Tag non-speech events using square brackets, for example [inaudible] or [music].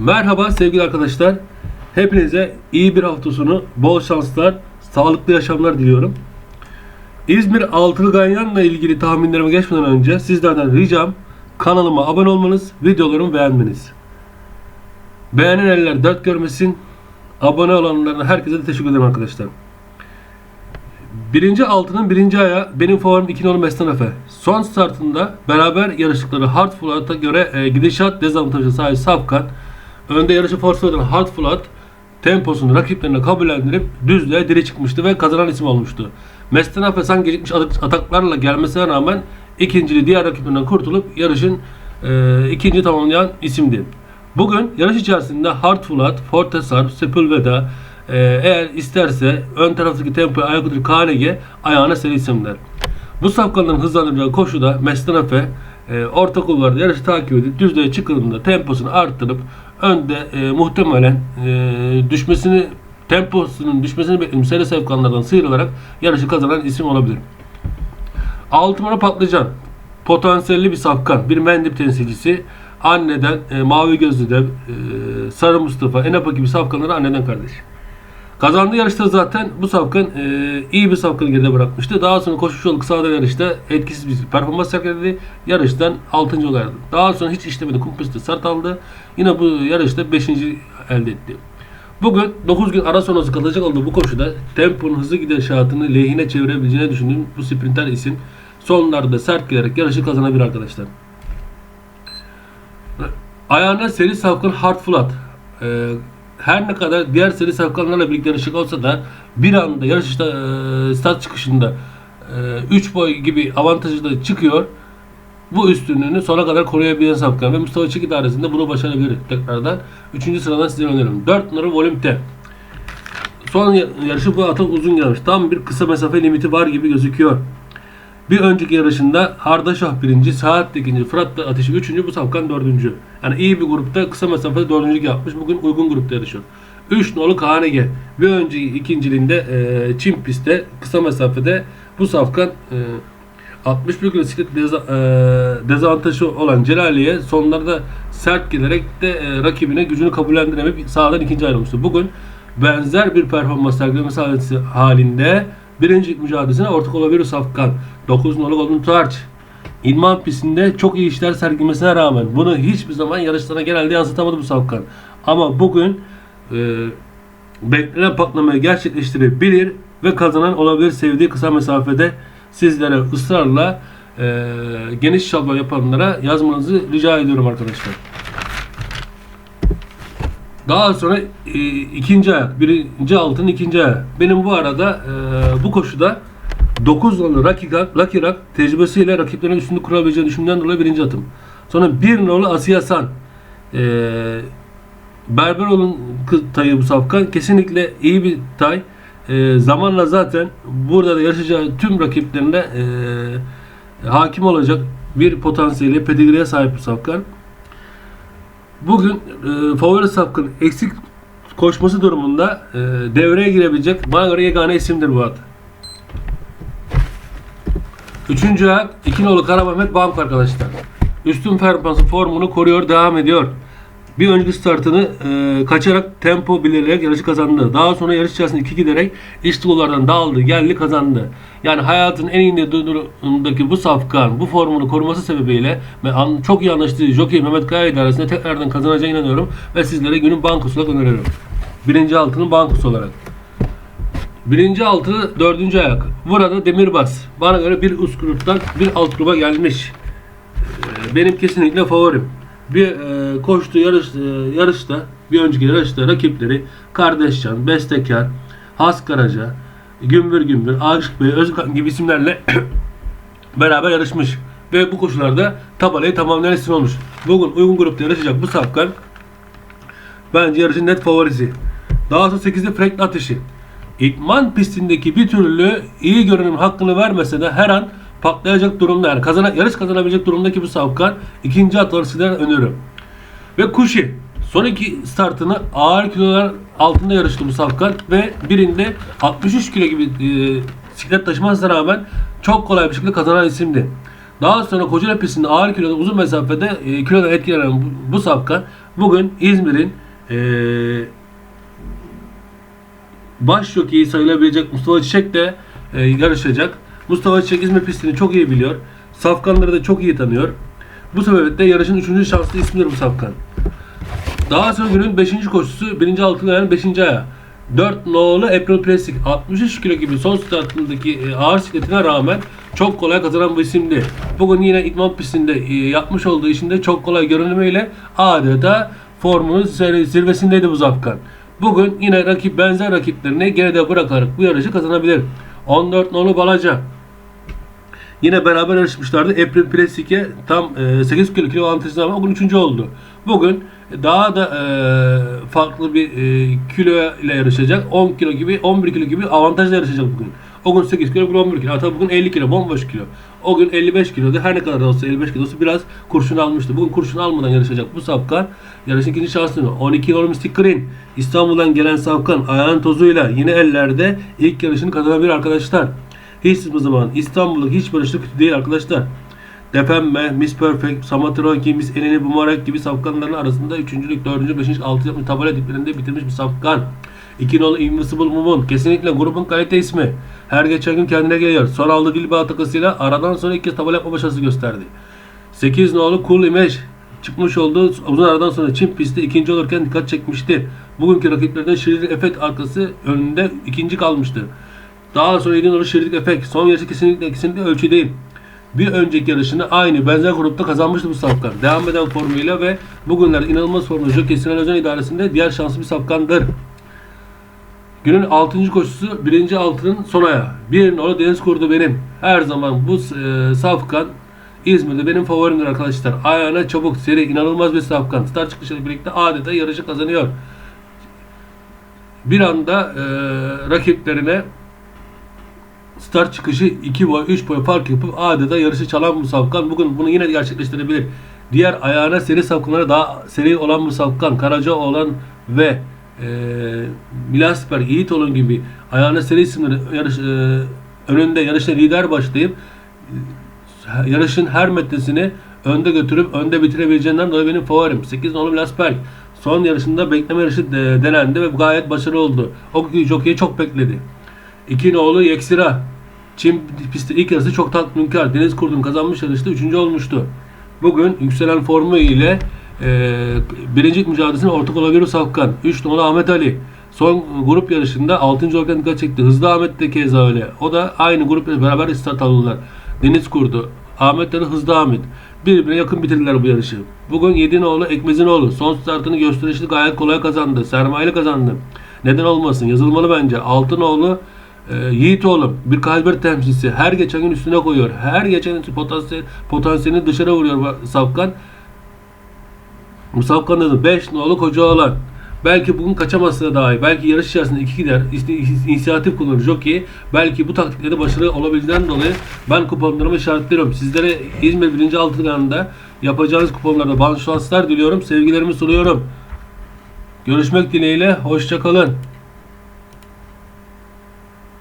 Merhaba sevgili arkadaşlar. Hepinize iyi bir hafta sonu, bol şanslar, sağlıklı yaşamlar diliyorum. İzmir Altılı Ganyan'la ilgili tahminlerime geçmeden önce sizlerden ricam kanalıma abone olmanız, videolarımı beğenmeniz. Beğenen eller dört görmesin. Abone olanlara herkese de teşekkür ederim arkadaşlar. Birinci altının birinci aya benim favorim 2 numaralı Mestan Efe. Son startında beraber yarıştıkları Hard Flat'a göre e, gidişat dezavantajı sahip Safkan önde yarışı eden Hard Flat temposunu rakiplerine kabullendirip düzlüğe diri çıkmıştı ve kazanan isim olmuştu. Sanki gecikmiş atak- ataklarla gelmesine rağmen ikinciliği diğer rakiplerinden kurtulup yarışın e, ikinci tamamlayan isimdi. Bugün yarış içerisinde Hard Flat, Fortesar, Sepulveda e, eğer isterse ön taraftaki tempoya ayak uydurup KNG ayağına seri isimler. Bu safkanların hızlandıracağı koşuda Mestan Efe e, orta kulvarda yarışı takip edip düzlüğe çıkıldığında temposunu arttırıp önde e, muhtemelen e, düşmesini temposunun düşmesini beklediğim seri safkanlardan sıyrılarak yarışı kazanan isim olabilir. 6 numara patlıcan. Potansiyelli bir safkan. Bir mendip temsilcisi. Anneden e, Mavi Gözlü'de e, Sarı Mustafa, Enapa gibi safkanları anneden kardeş. Kazandığı yarışta zaten bu safkan e, iyi bir safkanı geride bırakmıştı. Daha sonra koşuş yolu kısa vadeli yarışta etkisiz bir performans sergiledi. Yarıştan 6. olaydı. Daha sonra hiç işlemedi. Kum pistte start aldı. Yine bu yarışta 5. elde etti. Bugün 9 gün ara sonrası kalacak olduğu bu koşuda temponun hızlı gidişatını lehine çevirebileceğini düşündüğüm bu sprinter isim sonlarda sert gelerek yarışı kazanabilir arkadaşlar. Ayağına seri safkan Hard Flat. Ee, her ne kadar diğer seri safkanlarla birlikte yarışık olsa da bir anda yarışta e, start çıkışında 3 boy gibi avantajı da çıkıyor. Bu üstünlüğünü sona kadar koruyabilen safkan ve Mustafa Çek idaresinde bunu başarabilir tekrardan. 3. sıradan size öneriyorum. 4 numara volümte. Son ya- yarışı bu atak uzun gelmiş. Tam bir kısa mesafe limiti var gibi gözüküyor. Bir önceki yarışında Hardaşah birinci, Saat ikinci, Fırat Ateşi üçüncü, bu Safkan dördüncü. Yani iyi bir grupta kısa mesafede dördüncülük yapmış. Bugün uygun grupta yarışıyor. 3 nolu KNG. Bir önceki ikinciliğinde e, Çin pistte kısa mesafede bu Safkan e, 61 kilo bisiklet deza, e, dezavantajı olan Celali'ye sonlarda sert gelerek de e, rakibine gücünü kabullendiremeyip sağdan ikinci ayrılmıştı. Bugün benzer bir performans sergilemesi halinde birinci mücadelesine ortak olabilir Safkan. 9 nolu Golden Torch. İlman pistinde çok iyi işler sergilemesine rağmen bunu hiçbir zaman yarışlarına genelde yansıtamadı bu Safkan. Ama bugün e, beklenen patlamayı gerçekleştirebilir ve kazanan olabilir sevdiği kısa mesafede sizlere ısrarla e, geniş şablon yapanlara yazmanızı rica ediyorum arkadaşlar. Daha sonra e, ikinci ayak, birinci altın ikinci ayak. Benim bu arada e, bu koşuda 9 nolu Lucky Lucky Rock tecrübesiyle rakiplerinin üstünde kurabileceğini düşündüğümden dolayı birinci atım. Sonra 1 nolu Asiya San. E, Berberoğlu'nun tayı bu safkan. Kesinlikle iyi bir tay. E, zamanla zaten burada da yarışacağı tüm rakiplerine e, hakim olacak bir potansiyeli, pedigriye sahip bu safkan. Bugün e, favori safkanın eksik koşması durumunda e, devreye girebilecek bana göre yegane isimdir bu at. Üçüncü ayak iki nolu Karamehmet Bank arkadaşlar. Üstün performansı formunu koruyor, devam ediyor. Bir önceki startını e, kaçarak tempo belirleyerek yarışı kazandı. Daha sonra yarış içerisinde iki giderek iç dağıldı, geldi kazandı. Yani hayatın en iyi durumundaki bu safkan, bu formunu koruması sebebiyle çok iyi anlaştığı Jockey Mehmet Kaya idaresinde tekrardan kazanacağına inanıyorum ve sizlere günün bankosu olarak öneriyorum. Birinci altının bankosu olarak. Birinci altı dördüncü ayak. Burada Demirbaz. Bana göre bir üst gruptan bir alt gruba gelmiş. Benim kesinlikle favorim. Bir e, koştuğu yarış, e, yarışta, bir önceki yarışta rakipleri Kardeşcan, Bestekar, Has Karaca, Gümbür Gümbür, Aşık Bey, Özkan gibi isimlerle [coughs] beraber yarışmış. Ve bu koşularda tabelayı tamamlayan isim olmuş. Bugün uygun grupta yarışacak bu safkan bence yarışın net favorisi. Daha sonra 8'de Frank atışı. İtman pistindeki bir türlü iyi görünüm hakkını vermese de her an patlayacak durumda yani kazana, yarış kazanabilecek durumdaki bu savkan ikinci atları öneriyorum. Ve Kuşi son iki startını ağır kilolar altında yarıştı bu savkan ve birinde 63 kilo gibi e, bisiklet taşımasına rağmen çok kolay bir şekilde kazanan isimdi. Daha sonra Kocaeli pistinde ağır kiloda uzun mesafede e, kilodan etkilenen bu, bu Safkan bugün İzmir'in e, baş jokeyi sayılabilecek Mustafa Çiçek de e, yarışacak. Mustafa Çiçek İzmir pistini çok iyi biliyor. Safkanları da çok iyi tanıyor. Bu sebeple yarışın 3. şanslı ismidir bu Safkan. Daha sonra günün 5. koşusu 1. altın ayağının 5. ayağı. 4 nolu April Plastic 63 kilo gibi son startındaki e, ağır sikletine rağmen çok kolay kazanan bu isimdi. Bugün yine idman pistinde e, yapmış olduğu işinde çok kolay görünümüyle adeta formunun zirve- zirvesindeydi bu Zafkan. Bugün yine rakip benzer rakiplerini geride bırakarak bu yarışı kazanabilir. 14 nolu Balaca Yine beraber yarışmışlardı. April Plastic'e tam e, 8 kilo kilo avantajı ama bugün 3. oldu. Bugün daha da e, farklı bir e, kilo ile yarışacak. 10 kilo gibi, 11 kilo gibi avantajla yarışacak bugün. O gün 8 kilo, bugün 11 kilo. Hatta bugün 50 kilo, bomboş kilo. O gün 55 kilodu. Her ne kadar olsa 55 kilosu biraz kurşun almıştı. Bugün kurşun almadan yarışacak bu Safkan. Yarışın ikinci şansını 12 yol Mystic Green. İstanbul'dan gelen Safkan ayağın tozuyla yine ellerde ilk yarışını kazanabilir arkadaşlar. Hiçbir zaman İstanbul'daki hiç barışlık kötü değil arkadaşlar. Defenme, Miss Perfect, Samatroki, Miss Eleni Bumarek gibi safkanların arasında 3. 4. 5. 6. yapmış tabela diplerinde bitirmiş bir safkan. 2 nolu Invisible Moon kesinlikle grubun kalite ismi. Her geçen gün kendine geliyor. Son aldığı Dilba takısıyla aradan sonra ilk kez tabela yapma başarısı gösterdi. 8 nolu Cool Image çıkmış olduğu uzun aradan sonra Çin pistte ikinci olurken dikkat çekmişti. Bugünkü rakiplerden Şirin Efekt arkası önünde ikinci kalmıştı. Daha sonra 7 numaralı Şerit Efek. Son yarışı kesinlikle kesinlikle ölçü değil. Bir önceki yarışını aynı benzer grupta kazanmıştı bu Safkan. Devam eden formuyla ve bugünlerde inanılmaz formlu Jockey Sinan Özen idaresinde diğer şanslı bir Safkan'dır. Günün 6. koşusu 1. altının son ayağı. Bir nolu deniz kurdu benim. Her zaman bu e, Safkan İzmir'de benim favorimdir arkadaşlar. Ayağına çabuk, seri, inanılmaz bir Safkan. Star çıkışıyla birlikte adeta yarışı kazanıyor. Bir anda e, rakiplerine start çıkışı 2 boy 3 boy fark yapıp adeta yarışı çalan bu Safkan bugün bunu yine gerçekleştirebilir. Diğer ayağına seri Safkanlara daha seri olan bu Safkan, Karaca olan ve e, Milasper, Yiğit olan gibi ayağına seri isimleri yarış, e, önünde yarışta lider başlayıp e, yarışın her metresini önde götürüp önde bitirebileceğinden dolayı benim favorim. 8 nolu Milasper. Son yarışında bekleme yarışı de, denendi ve gayet başarılı oldu. O jockey'i çok bekledi. İki nolu Yeksira. Çin pisti ilk yarısı çok tatminkar. Deniz Kurdun kazanmış yarışta üçüncü olmuştu. Bugün yükselen formu ile e, birinci mücadelesine ortak olabilir Safkan. 3 numaralı Ahmet Ali. Son grup yarışında 6. olarak dikkat çekti. Hızlı Ahmet de keza öyle. O da aynı grupla beraber start aldılar. Deniz Kurdu. Ahmet de Hızlı Ahmet. Birbirine yakın bitirdiler bu yarışı. Bugün Yedinoğlu, Ekmezinoğlu son startını gösterişli gayet kolay kazandı. Sermayeli kazandı. Neden olmasın? Yazılmalı bence. Altınoğlu e, Yiğitoğlu bir kalbir temsilcisi. Her geçen gün üstüne koyuyor. Her geçen gün potansiyel, potansiyelini dışarı vuruyor Safkan. Bu Safkan adı 5 nolu koca olan. Belki bugün kaçamazsa daha iyi. Belki yarış içerisinde iki gider. iste- inisiyatif kullanır jockey. Belki bu taktikleri başarılı olabildiğinden dolayı ben kuponlarımı işaretliyorum. Sizlere İzmir 1. Altıgan'da yapacağınız kuponlarda bana şanslar diliyorum. Sevgilerimi sunuyorum. Görüşmek dileğiyle. Hoşçakalın.